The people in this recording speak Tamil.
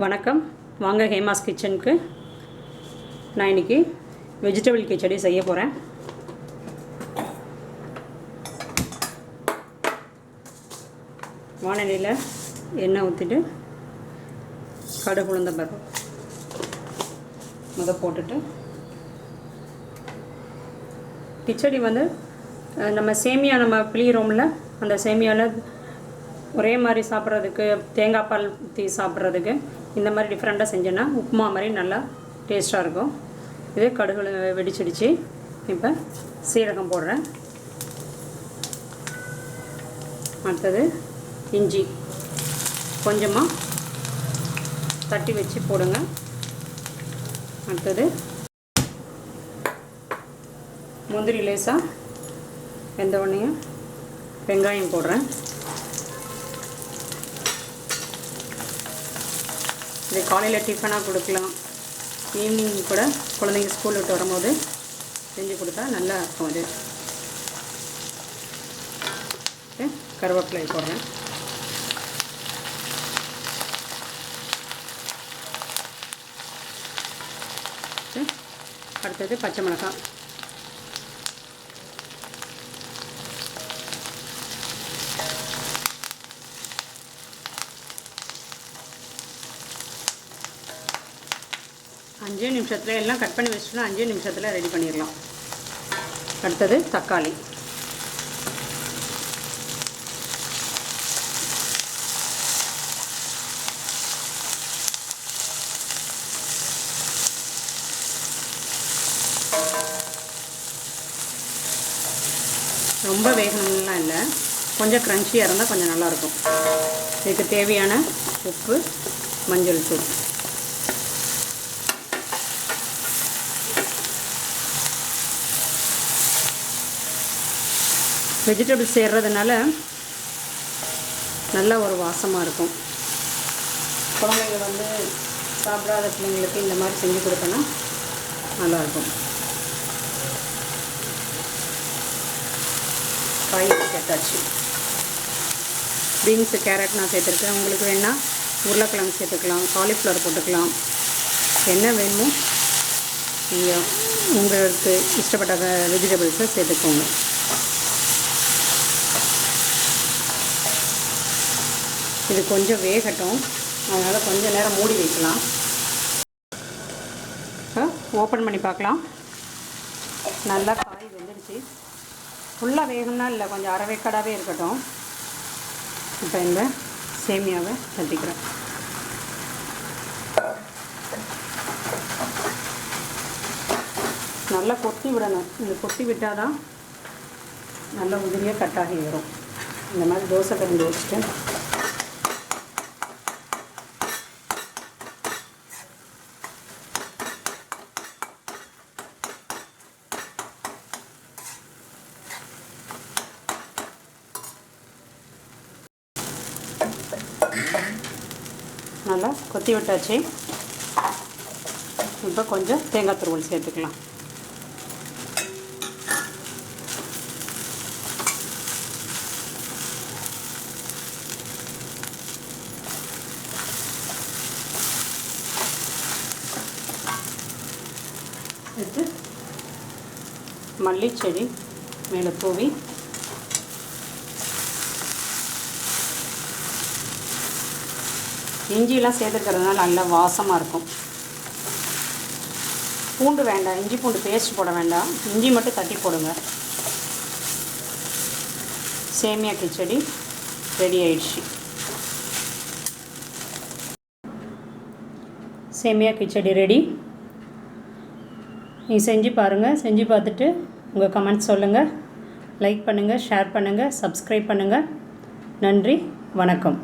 வணக்கம். வாங்க ஹேமாஸ் கிச்சனுக்கு. நான் இன்னைக்கு வெஜிடபிள் கிச்சடி செய்ய போகிறேன் வானலியில் எண்ணெய் ஊற்றிட்டு கடுகு உளுந்த பருப்பு முத போட்டுட்டு கிச்சடி வந்து நம்ம சேமியா நம்ம பிழிகிறோம்ல அந்த சேமியாவில் ஒரே மாதிரி சாப்பிட்றதுக்கு தேங்காய் பால் ஊற்றி சாப்பிட்றதுக்கு இந்த மாதிரி டிஃப்ரெண்ட்டாக செஞ்சோன்னா உப்புமா மாதிரி நல்லா டேஸ்ட்டாக இருக்கும். இது கடுகு வெடிச்சிடுச்சு. இப்போ சீரகம் போடுறேன். அடுத்தது இஞ்சி. கொஞ்சமாக தட்டி வச்சு போடுங்க. அடுத்தது முந்திரி லேசாக வெந்த உடனே வெங்காயம் போடுறேன். இது காலையில் டிஃபனாக கொடுக்கலாம். ஈவினிங் கூட குழந்தைங்க ஸ்கூல் விட்டு வரும்போது செஞ்சு கொடுத்தா நல்லா இருக்கும் அது கருவேப்பிலை போடுறேன். அடுத்தது பச்சை மிளகாய். அஞ்சே நிமிஷத்தில் எல்லாம் கட் பண்ணி வச்சுட்டோம்னா அஞ்சே நிமிஷத்தில் ரெடி பண்ணிடலாம். அடுத்தது தக்காளி. ரொம்ப வேகணும்லாம் இல்லை. கொஞ்சம் க்ரன்ச்சியாக இருந்தால் கொஞ்சம் நல்லாயிருக்கும் இதுக்கு தேவையான உப்பு மஞ்சள் தூள். வெஜிடபிள்ஸ் சேர்றதுனால நல்ல ஒரு வாசமாக இருக்கும். குழந்தைங்க வந்து சாப்பிடாத பிள்ளைங்களுக்கு இந்த மாதிரி செஞ்சு கொடுத்தோன்னா நல்லாயிருக்கும் காய் சேர்த்தாச்சு பீன்ஸு கேரட் நான் சேர்த்துருக்கேன். உங்களுக்கு வேணால் உருளைக்கிழங்கு சேர்த்துக்கலாம் காலிஃப்ளவர் போட்டுக்கலாம். என்ன வேணுமோ நீங்கள் உங்களுக்கு இஷ்டப்பட்ட வெஜிடபிள்ஸை சேர்த்துக்கோங்க. இது கொஞ்சம் வேகட்டும். அதனால் கொஞ்சம் நேரம் மூடி வைக்கலாம். இப்போ ஓப்பன் பண்ணி பார்க்கலாம். நல்லா காய் வெந்துடுச்சு. ஃபுல்லாக வேகம்னா இல்லை கொஞ்சம் அரைவேக்காடாகவே இருக்கட்டும். இப்போ இந்த சேமியாவை தட்டிக்கிறேன். நல்லா கொத்தி விடணும். இது கொத்தி விட்டால் தான் நல்லா உதிரியாக கட்டாகி வரும். இந்த மாதிரி தோசை கரண்டி வச்சுட்டு நல்லா கொத்தி விட்டாச்சு. இப்போ கொஞ்சம் தேங்காய் துருவல் சேர்த்துக்கலாம். எடுத்து மல்லிச்செடி மேலே தூவி இஞ்சியெலாம் சேர்த்துக்கிறதுனால நல்லா வாசமாக இருக்கும். பூண்டு வேண்டாம் இஞ்சி பூண்டு பேஸ்ட் போட வேண்டாம். இஞ்சி மட்டும் தட்டி போடுங்க. சேமியா கிச்சடி ரெடி ஆயிடுச்சு. சேமியா கிச்சடி ரெடி நீ செஞ்சு பாருங்கள் செஞ்சு பார்த்துட்டு உங்கள் கமெண்ட்ஸ் சொல்லுங்கள் லைக் பண்ணுங்கள் ஷேர் பண்ணுங்கள் சப்ஸ்கிரைப் பண்ணுங்கள் நன்றி வணக்கம்.